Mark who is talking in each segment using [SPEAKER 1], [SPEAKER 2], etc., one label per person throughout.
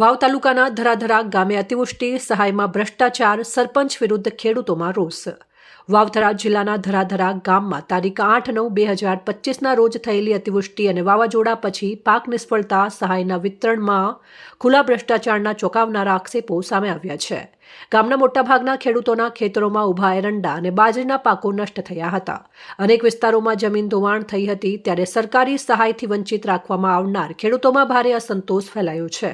[SPEAKER 1] વાવ તાલુકાના ધરાધરા ગામે અતિવૃષ્ટિ, સહાયમાં ભ્રષ્ટાચાર, સરપંચ વિરુદ્ધ ખેડૂતોમાં રોષ. વાવથરા જિલ્લાના ધરાધરા ગામમાં તારીખ આઠ નવ બે હજાર પચીસના રોજ થયેલી અતિવૃષ્ટિ અને વાવાઝોડા પછી પાક નિષ્ફળતા, સહાયના વિતરણમાં ખુલ્લા ભ્રષ્ટાચારના ચોંકાવનારા આક્ષેપો સામે આવ્યા છે. ગામના મોટાભાગના ખેડૂતોના ખેતરોમાં ઊભા એરંડા અને બાજરીના પાકો નષ્ટ થયા હતા. અનેક વિસ્તારોમાં જમીન ધોવાણ થઈ હતી ત્યારે સરકારી સહાયથી વંચિત રાખવામાં આવનાર ખેડૂતોમાં ભારે અસંતોષ ફેલાયો છે.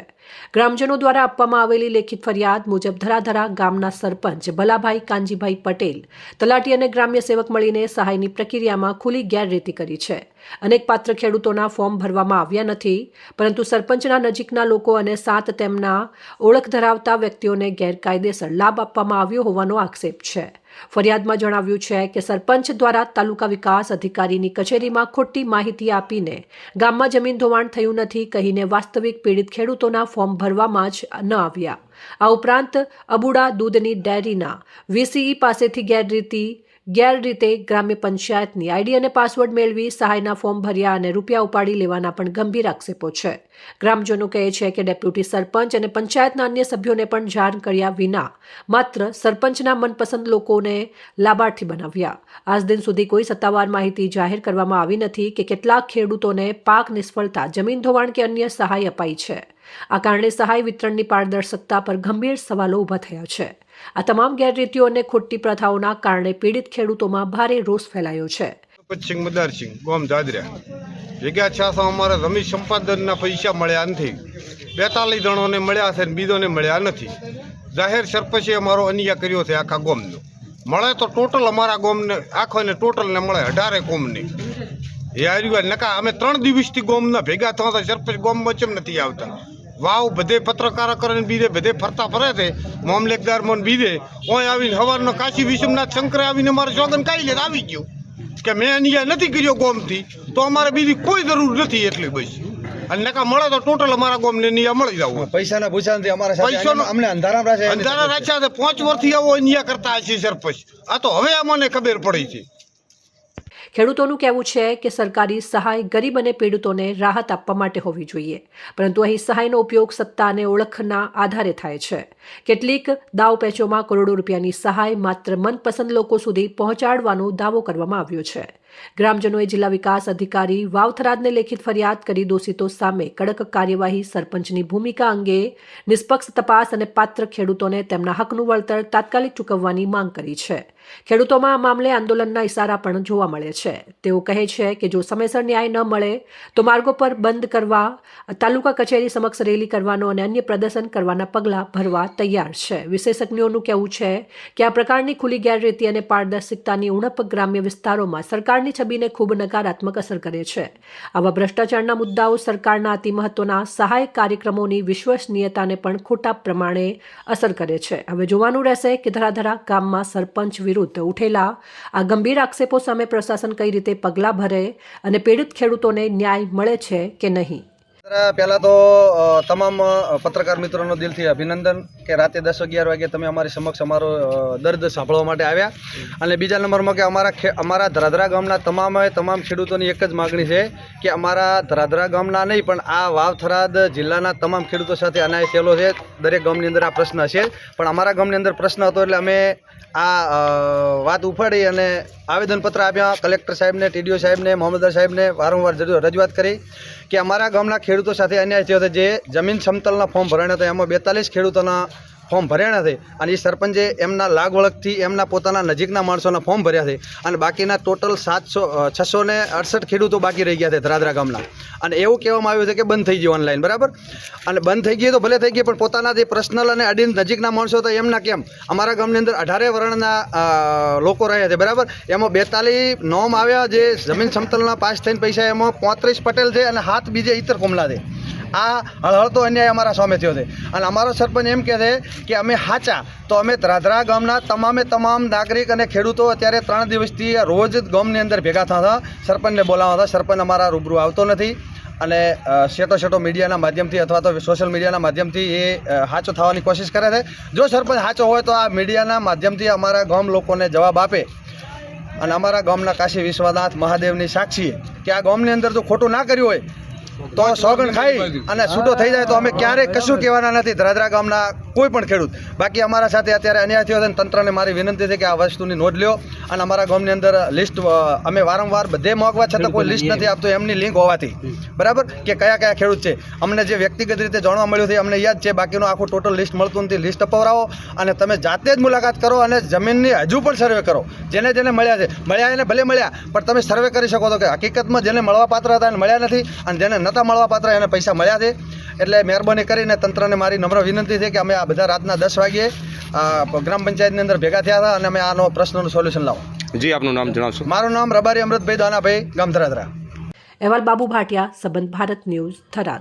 [SPEAKER 1] ગ્રામજનો દ્વારા આપવામાં આવેલી લેખિત ફરિયાદ મુજબ ધરાધરા ગામના સરપંચ ભલાભાઈ કાંજીભાઈ પટેલ તલાટી અને ગ્રામ્ય સેવક મળીને સહાયની પ્રક્રિયામાં ખુલ્લી ગેરરીતિ કરી છે. અનેક પાત્ર ખેડૂતોના ફોર્મ ભરવામાં આવ્યા નથી, પરંતુ સરપંચના નજીકના લોકો અને સાત તેમના ઓળખ ધરાવતા વ્યક્તિઓને ગેરકાયદેસર લાભ આપવામાં આવ્યો હોવાનો આક્ષેપ છે. ફરિયાદમાં જણાવ્યું છે કે સરપંચ દ્વારા તાલુકા વિકાસ અધિકારીની કચેરીમાં ખોટી માહિતી આપીને ગામમાં જમીન ધોવાણ થયું નથી કહીને વાસ્તવિક પીડિત ખેડૂતોના ફોર્મ ભરવામાં જ ન આવ્યા. આ ઉપરાંત અબુડા દૂધની ડેરીના વીસીઈ પાસેથી ગેરરીતિ ગેરરીતે ગ્રામ્ય પંચાયતની આઈડી અને પાસવર્ડ મેળવી સહાયના ફોર્મ ભર્યા અને રૂપિયા ઉપાડી લેવાના પણ ગંભીર આક્ષેપો છે. ગ્રામજનો કહે છે કે ડેપ્યુટી સરપંચ અને પંચાયતના અન્ય સભ્યોને પણ જાણ કર્યા વિના માત્ર સરપંચના મનપસંદ લોકોને લાભાર્થી બનાવ્યા. આજ દિન સુધી કોઈ સત્તાવાર માહિતી જાહેર કરવામાં આવી નથી કે કેટલાક ખેડૂતોને પાક નિષ્ફળતા, જમીન ધોવાણ કે અન્ય સહાય અપાઈ છે. આ કારણે સહાય વિતરણની પારદર્શકતા પર ગંભીર સવાલો ઊભા થયા છે. આ તમામ ગેરરીતિઓ અને ખોટી પ્રથાઓના કારણે પીડિત ખેડૂતોમાં ભારે રોષ ફેલાયો છે.
[SPEAKER 2] પશ્ચિમ મદારસિંહ, ગોમ જાદરા ભેગા છાસા અમારા રમેશ સંપાદનના પૈસા મળ્યા નથી. બેતાલીસ જણોને મળ્યા છે બીજોને મળ્યા નથી. જાહેર સરપંચે અમારો અન્યાય કર્યો છે આખા ગોમનો. મળે તો ટોટલ અમારા ગોમને, આખો ને ટોટલને મળે અઢારે ગોમને. એ હાર્યું નકા, અમે ત્રણ દિવસથી ગોમના ભેગા થવા સરપંચ ગોમમાં ચમ નથી આવતા. વાવ બધે પત્રકારો કરીને બીજે બધે ફરતા ફરે છે. મામલેકદાર મોન બીજે. ઓય આવીને હવારનો કાશી વિશ્વનાથ શંકરે આવીને અમારે સોગન કાઢી લે આવી ગયું. કે મેં અહીંયા નથી કર્યો ગોમથી તો અમારે બીજી કોઈ જરૂર નથી એટલી બસ. અને નકા મળે તો ટોટલ અમારા ગોમ ને નિયા મળી જવું.
[SPEAKER 3] પૈસાના ભૂસાનથી અમારા
[SPEAKER 2] પૈસાનો-
[SPEAKER 3] અમને અંધારામાં રાખે
[SPEAKER 2] અંધારા રાખ્યા છે પાંચ વર્ષથી આવો નિયા કરતા હશે સરપંચ. આ તો હવે અમને ખબર પડી છે.
[SPEAKER 1] ખેડૂતોનું કહેવું છે કે સરકારી સહાય ગરીબ અને પીડિતોને રાહત આપવા માટે હોવી જોઈએ. પરંતુ અહીં સહાયનો ઉપયોગ સત્તા અને ઓળખના આધારે થાય છે. કેટલીક દાવપેચોમાં કરોડો રૂપિયાની સહાય માત્ર મનપસંદ લોકો સુધી પહોંચાડવાનો દાવો કરવામાં આવ્યો છે. ગ્રામજનોએ જિલ્લા વિકાસ અધિકારી વાવથરાદને લેખિત ફરિયાદ કરી દોષિતો સામે કડક કાર્યવાહી સરપંચની ભૂમિકા અંગે નિષ્પક્ષ તપાસ અને પાત્ર ખેડૂતોને તેમના હકનું વળતર તાત્કાલિક ચૂકવવાની માંગ કરી છે. ખેડૂતોમાં આ મામલે આંદોલનના ઇશારા પણ જોવા મળે છે. તેઓ કહે છે કે જો સમયસર ન્યાય ન મળે, તો માર્ગો પર બંધ કરવા, તાલુકા કચેરી સમક્ષ રેલી કરવાનો અને અન્ય પ્રદર્શન કરવાના પગલાં ભરવા તૈયાર છે. વિશેષજ્ઞોનું કહેવું છે કે આ પ્રકારની ખુલ્લી ગેરરીતિ અને પારદર્શિકતાની ઉણપ ગ્રામ્ય વિસ્તારોમાં સરકારની છબીને ખૂબ નકારાત્મક અસર કરે છે. આવા ભ્રષ્ટાચારના મુદ્દાઓ સરકારના અતિ મહત્વના સહાય કાર્યક્રમોની વિશ્વસનીયતાને પણ ખોટા પ્રમાણે અસર કરે છે. હવે જોવાનું રહેશે કે ધરાધરા ગામમાં સરપંચ વિરુદ્ધ ઉઠેલા આ ગંભીર આક્ષેપો સામે પ્રશાસન કઈ રીતે પગલાં ભરે અને પીડિત ખેડૂતોને ન્યાય મળે છે કે નહીં?
[SPEAKER 3] પહેલા તો તમામ પત્રકાર મિત્રોનો દિલથી અભિનંદન કે રાતે દસ અગિયાર વાગે તમે અમારી સમક્ષ અમારો દર્દ સાંભળવા માટે આવ્યા. અને બીજા નંબરમાં કે અમારા અમારા ધરાધરા ગામના તમામે તમામ ખેડૂતોની એક જ માગણી છે કે અમારા ધરાધરા ગામના નહીં, પણ આ વાવ થરાદ જિલ્લાના તમામ ખેડૂતો સાથે અનાય થયેલો છે. દરેક ગામની અંદર આ પ્રશ્ન છે. પણ અમારા ગામની અંદર પ્રશ્ન હતો એટલે અમે આ વાત ઉપાડી અને આવેદનપત્ર આપ્યા. કલેક્ટર સાહેબને, ટીડીઓ સાહેબને મોહમ્મદાર સાહેબને વારંવાર રજૂઆત કરી કે અમારા ગામના ખેડૂતો સાથે અન્યાય થયો હતો જે જમીન સમતલના ફોર્મ ભરાણા હતા એમાં બેતાલીસ ખેડૂતોના ફોર્મ ભર્યા નથી. અને એ સરપંચે એમના લાગ વળગથી એમના પોતાના નજીકના માણસોના ફોર્મ ભર્યા છે. અને બાકીના ટોટલ સાતસો છસો ને અડસઠ ખેડૂતો બાકી રહી ગયા છે ધરાદરા ગામના. અને એવું કહેવામાં આવ્યું છે કે બંધ થઈ ગયું ઓનલાઈન બરાબર? અને બંધ થઈ ગઈ તો ભલે થઈ ગઈ પણ પોતાના જે પર્સનલ અને અડીન નજીકના માણસો હતા, એમના કેમ? અમારા ગામની અંદર અઢારે વર્ણના લોકો રહ્યા છે, બરાબર? એમાં બેતાલીસ નોમ આવ્યા, જે જમીન સમતલના પાસ થઈને પૈસા એમાં પોત્રીસ પટેલ છે અને હાથ બીજે ઇતર કોમલા છે. આ હળહળતો અન્યાય અમારા સામે થયો છે. અને અમારો સરપંચ એમ કહે છે કે અમે હાચા. તો અમે ધરાધરા ગામના તમામે તમામ નાગરિક અને ખેડૂતો અત્યારે ત્રણ દિવસથી રોજ ગામની અંદર ભેગા થતા સરપંચને બોલાવવા હતા. સરપંચ અમારા રૂબરૂ આવતો નથી. અને શેટો શેટો મીડિયાના માધ્યમથી અથવા તો સોશિયલ મીડિયાના માધ્યમથી એ હાચો થવાની કોશિશ કરે છે. જો સરપંચ હાચો હોય તો આ મીડિયાના માધ્યમથી અમારા ગામ લોકોને જવાબ આપે. અને અમારા ગામના કાશી વિશ્વનાથ મહાદેવની સાક્ષીએ કે આ ગામની અંદર જો ખોટું ના કર્યું હોય તો સોગણ ખાઈ અને છૂટો થઈ જાય તો અમે ક્યારેય કશું કહેવાના નથી. ધરાધરા ગામના કોઈ પણ ખેડૂત. બાકી અમારા સાથે અત્યારે અન્યાય થયો છે તંત્રને મારી વિનંતી છે કે આ વસ્તુની નોંધ લ્યો. અને અમારા ગામની અંદર લિસ્ટ અમે વારંવાર બધે મોકવા છતાં કોઈ લિસ્ટ નથી આપતું, એમની લિંક હોવાથી. બરાબર? કે કયા કયા ખેડૂત છે? અમને જે વ્યક્તિગત રીતે જાણવા મળ્યું છે અમને યાદ છે. બાકીનું આખું ટોટલ લિસ્ટ મળતું નથી. લિસ્ટ અપાવરાવો અને તમે જાતે જ મુલાકાત કરો અને જમીનની હજુ પણ સર્વે કરો. જેને જેને મળ્યા છે. મળ્યા એને ભલે મળ્યા, પણ તમે સર્વે કરી શકો છો કે હકીકતમાં જેને મળવા પાત્ર હતા એને મળ્યા નથી અને જેને નહોતા મળવા પાત્ર એને પૈસા મળ્યા છે. એટલે મહેરબાની કરીને તંત્રને મારી નમ્ર વિનંતી છે કે અમે આ બધા રાતના દસ વાગ્યે ગ્રામ પંચાયતની અંદર ભેગા થયા હતા અને અમે આનો પ્રશ્નનું સોલ્યુશન લાવો.
[SPEAKER 4] જી આપનું નામ જણાવશો.
[SPEAKER 3] મારું નામ રબારી અમૃતભાઈ દાનાભાઈ ગામ ધરાધરા.
[SPEAKER 1] અહેવાલ બાબુ ભાટિયા સંબંધ ભારત ન્યૂઝ થરાદ.